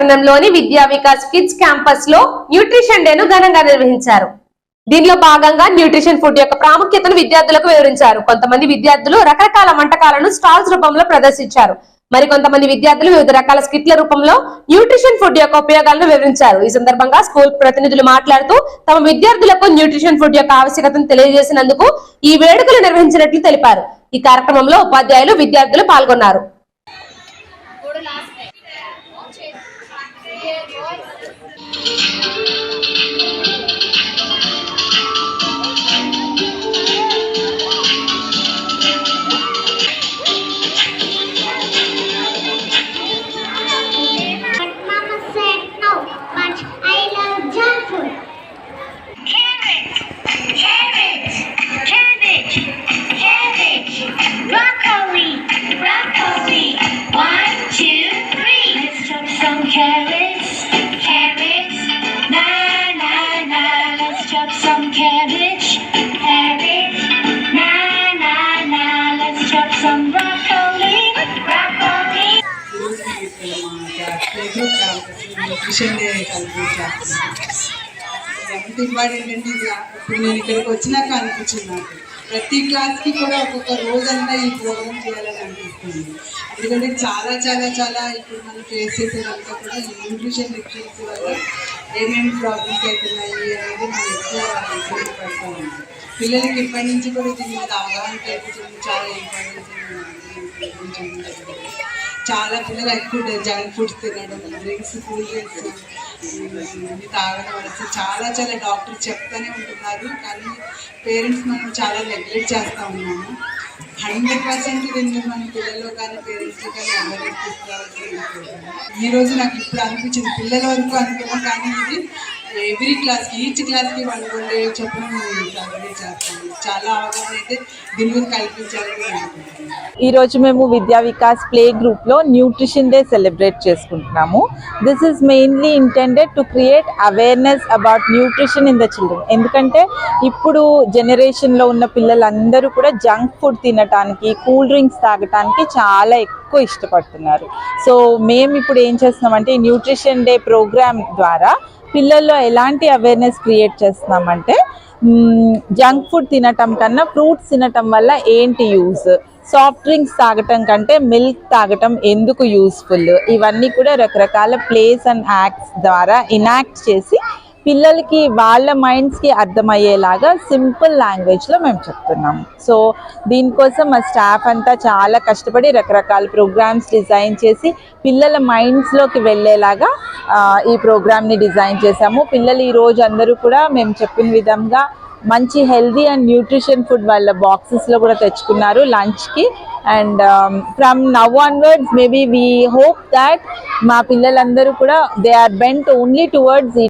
పట్టణంలోని విద్యా వికాస్ కిడ్స్ క్యాంపస్లో nutrition day ను ఘనంగా నిర్వహించారు. దీనిలో భాగంగా న్యూట్రిషన్ ఫుడ్ యొక్క ప్రాముఖ్యతను విద్యార్థులకు వివరించారు. కొంతమంది విద్యార్థులు రకరకాల వంటకాలను స్టాల్స్ రూపంలో ప్రదర్శించారు. మరి కొంతమంది విద్యార్థులు వివిధ రకాల స్కిట్ల రూపంలో న్యూట్రిషన్ ఫుడ్ యొక్క ఉపయోగాలను వివరించారు. ఈ సందర్భంగా స్కూల్ ప్రతినిధులు మాట్లాడుతూ తమ విద్యార్థులకు న్యూట్రిషన్ ఫుడ్ యొక్క ఆవశ్యకతను తెలియజేసినందుకు ఈ వేడుకలు నిర్వహించినట్లు తెలిపారు. ఈ కార్యక్రమంలో ఉపాధ్యాయులు విద్యార్థులు పాల్గొన్నారు. Bye. న్యూట్రిషన్ డే కల్పించాను ఎంత ఇంపార్టెంట్ అంటే ఇది ఇప్పుడు నేను ఇక్కడికి వచ్చినాక అనిపించింది నాకు ప్రతి క్లాస్కి కూడా ఒక్కొక్క రోజంతా ఈ ప్రోగ్రామ్ చేయాలని అనిపిస్తుంది ఎందుకంటే చాలా చాలా చాలా ఇప్పుడు మనం ఫేస్ చేసేదంతా కూడా ఈ న్యూట్రిషన్ డిఫరెన్స్ వల్ల ఏమేమి ప్రాబ్లమ్స్ అవుతున్నాయి అనేది మనం ఎక్కువ ఇబ్బంది పడుతూ ఉన్నాం పిల్లలకి ఇప్పటి నుంచి కూడా దీని మీద అవగాహన కల్పించడం చాలా ఇంపార్టెంట్ చాలా పిల్లలు ఎక్కువ జంక్ ఫుడ్స్ తినడం డ్రింక్స్ కూల్ డ్రింక్స్ ఇవన్నీ తాగడం వల్ల చాలా చాలా డాక్టర్ చెప్తూనే ఉంటున్నారు. కానీ పేరెంట్స్ మనం చాలా నెగ్లెక్ట్ చేస్తూ ఉన్నాము. హండ్రెడ్ పర్సెంట్ దీన్ని మన పిల్లలు కానీ పేరెంట్స్ కానీ అవేర్నెస్ తీసుకురావాల్సి ఈ రోజు నాకు ఇప్పుడు అనిపించింది పిల్లల వరకు అనుకున్నాం కానీ ఇది ఎవ్రీ క్లాస్కి ఈచ్ క్లాస్కి వన్ వన్ డే చొప్పున చేస్తాను చాలా అవగాహన అయితే దీని మీద కల్పించాలని అనుకుంటున్నాను. ఈరోజు మేము విద్యా వికాస్ ప్లే గ్రూప్లో న్యూట్రిషన్ డే సెలబ్రేట్ చేసుకుంటున్నాము. This is mainly intended to create awareness about nutrition in the children ఎందుకంటే ఇప్పుడు జనరేషన్లో ఉన్న పిల్లలందరూ కూడా జంక్ ఫుడ్ తినటానికి కూల్ డ్రింక్స్ తాగటానికి చాలా ఎక్కువ ఎక్కువ ఇష్టపడుతున్నారు. సో మేము ఇప్పుడు ఏం చేస్తున్నామంటే న్యూట్రిషన్ డే ప్రోగ్రామ్ ద్వారా పిల్లల్లో ఎలాంటి అవేర్నెస్ క్రియేట్ చేస్తున్నామంటే జంక్ ఫుడ్ తినటం కన్నా ఫ్రూట్స్ తినటం వల్ల ఏంటి యూజ్? సాఫ్ట్ డ్రింక్స్ తాగటం కంటే మిల్క్ తాగటం ఎందుకు యూస్ఫుల్ ఇవన్నీ కూడా రకరకాల ప్లేస్ అండ్ యాక్ట్స్ ద్వారా ఇనాక్ట్ చేసి పిల్లలకి వాళ్ళ మైండ్స్కి అర్థమయ్యేలాగా సింపుల్ లాంగ్వేజ్లో మేము చెప్తున్నాం. సో దీనికోసం మా స్టాఫ్ అంతా చాలా కష్టపడి రకరకాల ప్రోగ్రామ్స్ డిజైన్ చేసి పిల్లల మైండ్స్లోకి వెళ్ళేలాగా ఈ ప్రోగ్రామ్ని డిజైన్ చేశాము. పిల్లలు ఈరోజు అందరూ కూడా మేము చెప్పిన విధంగా మంచి హెల్దీ అండ్ న్యూట్రిషన్ ఫుడ్ వాళ్ళ బాక్సెస్లో కూడా తెచ్చుకున్నారు లంచ్కి and from now onwards maybe we hope that మా పిల్లలందరూ కూడా they are bent only towards